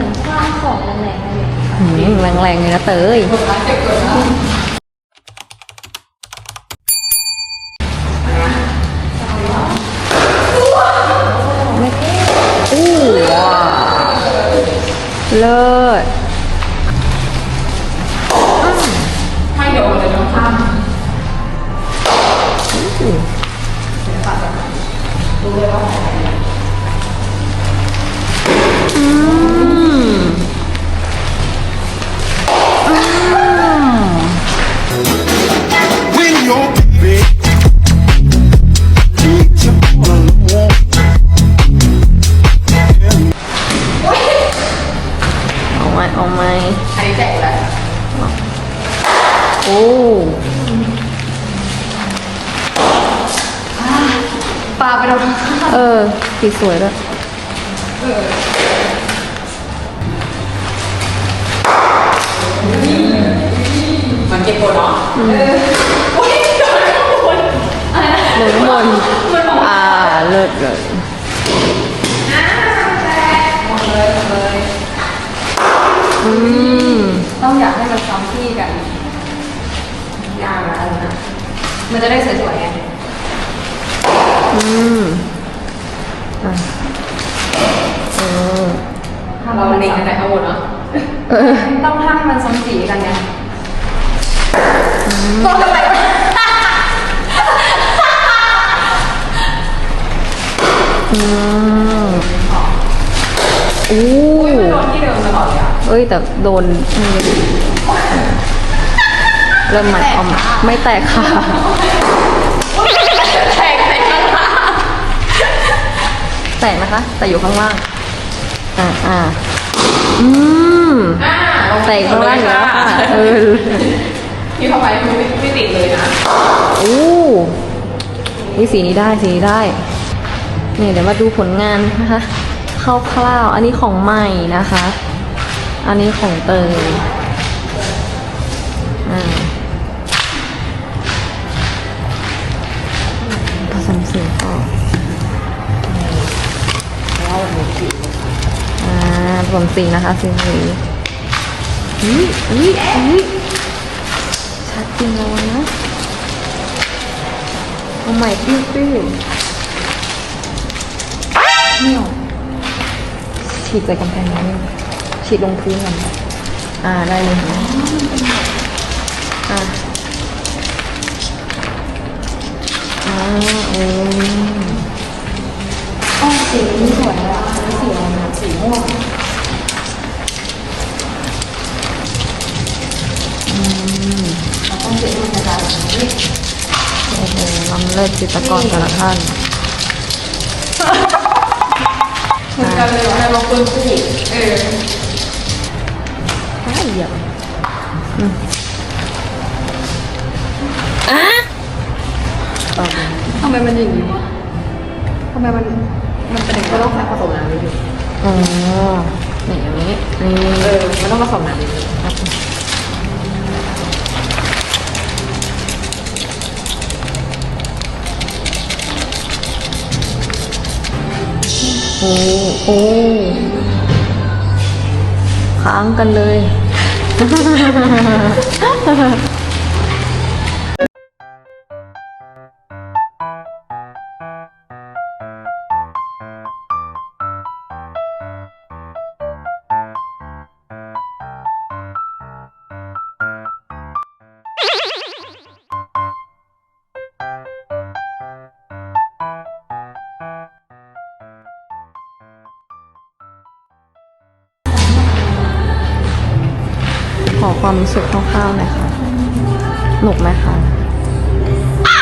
มือนคว้างของแรงๆอะไรอย่างเงี้ยอืมแรงๆเลยนะเตยไม่อู้ว้าวเลิศ โอ้ปลาไปโดนเออ สีสวยด้วยมันเก็บโกนเนาะเออโอ้ยโดนข้างบนอะไรนะหนึ่งมนมันบอกอ่า เลิศเลยหมดเลยหมดเลย อืม ต้องอยากให้มันซ้ำ มันจะได้สวยๆไงอืมอะเออถ้าเราเล็งกันแต่ข้างบนเนาะเออต้องห้ามให้มันซ้ำสีกันไงต้องทำไมอืมอู้โดนที่เดิมตลอดเลยอะเอ้ยแต่โดน เริ่มใหม่เอาใหม่ไม่แตกค่ะแทงใส่ข้างหลังแตกนะคะ แต่อยู่ข้างล่าง อ่าอ่าอืมอ่าแตกข้างล่างอยู่แล้วค่ะเออที่ทำไมไม่ไม่ติดเลยนะอู้นี่สีนี้ได้สีนี้ได้เนี่ยเดี๋ยวมาดูผลงานนะคะคร่าวๆอันนี้ของใหม่นะคะ อันนี้ของเตยอ่า ผสมสีก่อนอ่าผมสีนะคะสีนี้อุ้ยอุ้ยอุ้ยชัดจริงแล้วนะเอาใหม่ปิ้วปิ้วเหนียวฉีดใส่กำแพงนี้ฉีดลงพื้นก่อนอ่าได้เลยเห็นไเลิศจิตรกรแต่ละท่านเหมือนกันเลยในลงปืนคู่เออใช่เหรออืมต่อไปทำไมมันอย่างนี้วะทำไมมันมันเป็นอย่างนี้ต้องใช้ผสมน้ำนิดนึงอ๋อนี่อย่างนี้นี่เออมันต้องผสมน้ำนิดนึง โอ้โอ้ค้างกันเลย ขอความรู้สึกคร่าวๆหน่อยค่ะสนุกไหมคะอ้า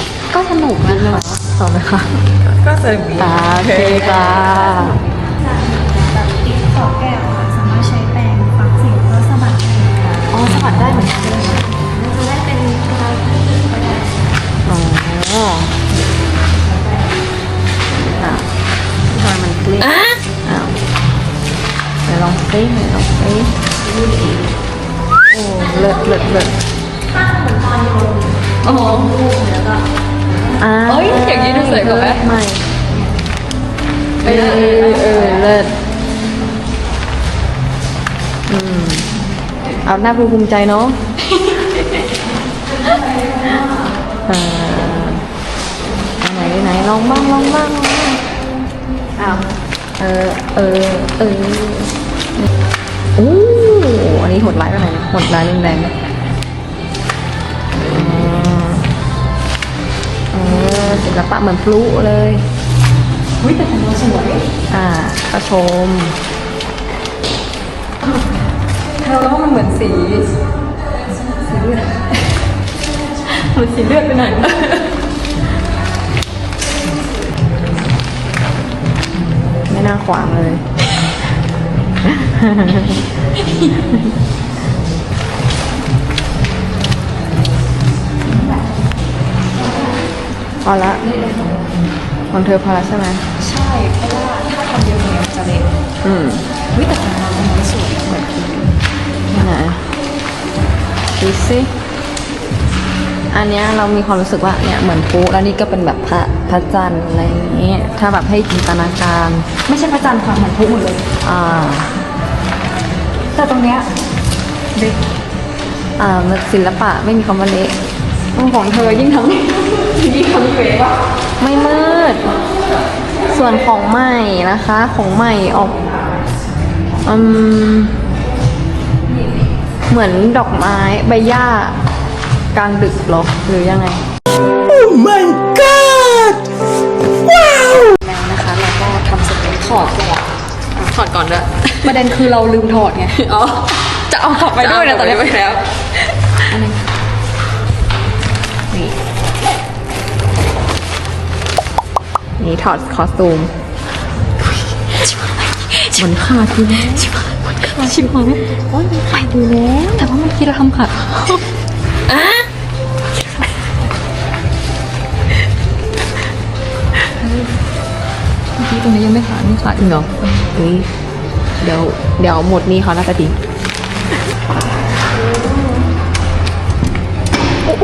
วก็สนุกนะคะต่อไหมคะก็เสริมดีตาโอเคค่ะ เลิศเลิศเลิศโอ้โหอ่าเอ้ยอย่างนี้ดูสวยกว่าไหม ไม่เออเออเลิศอืมเอาหน้าภูมิใจเนาะอ่าอันไหนไหนลองบ้างลองบ้างลองบ้างเออเออเอออู้ นนี้โหดร้ายไปไหนอยนะโหดร้ายรุนแรงอ่าเออศิลปะเหมือนพลุเลยอุ้ยแต่ของเราสวย อ่าก็ชมเธอแล้วมันเหมือนสี สีเลือดเหมือนสีเลือดไปหน่อยไม่น่าขวางเลย พอละของเธอพอละใช่ไหมใช่ เพราะว่าถ้าทำเยอะๆมันจะเละอืมวิแต่ของเรามันสวยเหมือนนี่ไหนดูสิอันเนี้ยเรามีความรู้สึกว่าเนี่ยเหมือนปุ๊แล้วนี่ก็เป็นแบบพระพระจันทร์อะไรอย่างเงี้ยถ้าแบบให้จินตนาการ ไม่ใช่พระจันทร์ค่ะเหมือนพลุหมดเลยอ่า แต่ตรงเนี้ยเด็กอ่ามันศิลปะไม่มีคำว่าเละของเธอยิ่งทำ ยิ่งทำเกรดว่ะไม่มืด ส่วนของใหม่นะคะ ของใหม่ออกอืมเหมือนดอกไม้ใบหญ้ากลางดึกเหรอหรือยังไง Oh my god! Wow! แล้วนะคะเราก็ทำเสร็จแล้วถอดก่อน ถอดก่อนด้วยประเด็นคือเราลืมถอดไง อ๋อ จะเอากลับไปด้วยนะตอนนี้ไปแล้วนี่นี่ถอดคอสตูมบนขาดอยู่แล้วชิบหายบนขาดชิบหายโอ้ยมันขาดอยู่แล้ว แต่ว่าเมื่อกี้เราทำขาด ไม่ขาดไม่ขาดอีกเหรอเฮ้ยเดี๋ยวเดี๋ยวหมดนี้เขาน่าจะทิ้ง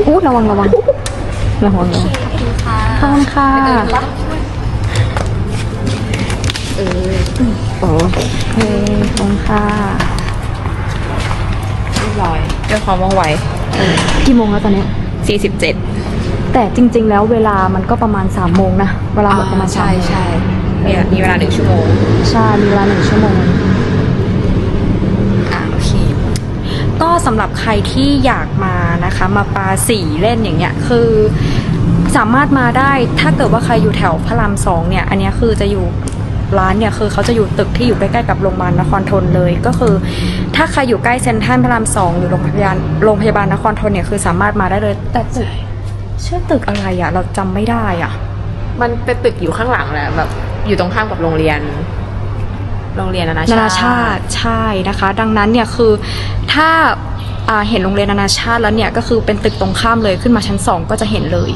อู้ระวังระวังระวังระวังขอบคุณค่ะเออโอเคขอบคุณค่ะเรียบร้อยด้วยความว่องไวกี่โมงแล้วตอนนี้47แต่จริง ๆ แล้วเวลามันก็ประมาณ3ามโมงนะ เวลาหมดประมาณใช่สามโมงใช่ มีมีเวลาหนึ่งชั่วโมงใช่มีเวลาหนึ่งชั่วโมงอะโอเค ก็สำหรับใครที่อยากมานะคะ มาปาสีเล่นอย่างเงี้ยคือสามารถมาได้ถ้าเกิดว่าใครอยู่แถวพระรามสองเนี่ย อันเนี้ยคือจะอยู่ร้านเนี่ยคือเขาจะอยู่ตึกที่อยู่ใกล้ๆกับโรงพยาบาลนครทนเลยก็คือ ถ้าใครอยู่ใกล้เซ็นทรัลพระรามสองหรือโรงพยาบาลโรงพยาบาลนครทนเนี่ยคือสามารถมาได้เลย แต่ตึกชื่อตึกอะไรอะเราจำไม่ได้อะมันเป็นตึกอยู่ข้างหลังแหละแบบ อยู่ตรงข้ามกับโรงเรียน โรงเรียนนานาชาติ นานาชาติใช่นะคะ ดังนั้นเนี่ยคือถ้าอ่าเห็นโรงเรียนนานาชาติแล้วเนี่ยก็คือเป็นตึกตรงข้ามเลยขึ้นมาชั้นสองก็จะเห็นเลย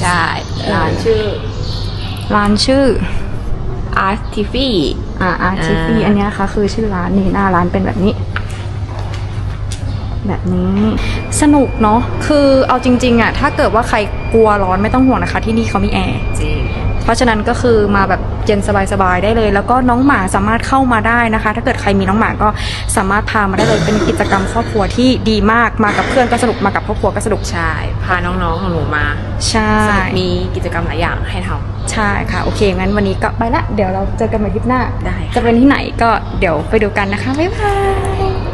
ใช่ร้านชื่อ ร้านชื่อ Art t i f y อ่าอาร์ชิฟีอ่าอันเนี้ยนะคะคือชื่อร้านนี่หน้าร้านเป็นแบบนี้ แบบนี้สนุกเนาะคือเอาจริง ๆอะถ้าเกิดว่าใครกลัวร้อนไม่ต้องห่วงนะคะ ที่นี่เขามีแอร์จริง เพราะฉะนั้นก็คือมาแบบเย็นสบายๆได้เลย แล้วก็น้องหมาสามารถเข้ามาได้นะคะ ถ้าเกิดใครมีน้องหมาก็สามารถพามาได้เลยเป็นกิจกรรมครอบครัวที่ดีมากมากับเพื่อนก็สนุกมากับครอบครัวก็สนุกใช่พาน้องๆของหนูมาใช่สนุกมีกิจกรรมหลายอย่างให้ทใช่ค่ะ โอเค งั้นวันนี้ก็ไปละ เดี๋ยวเราเจอกันใหม่คลิปหน้า ได้ค่ะ จะเป็นที่ไหนก็เดี๋ยวไปดูกันนะคะ บ๊ายบาย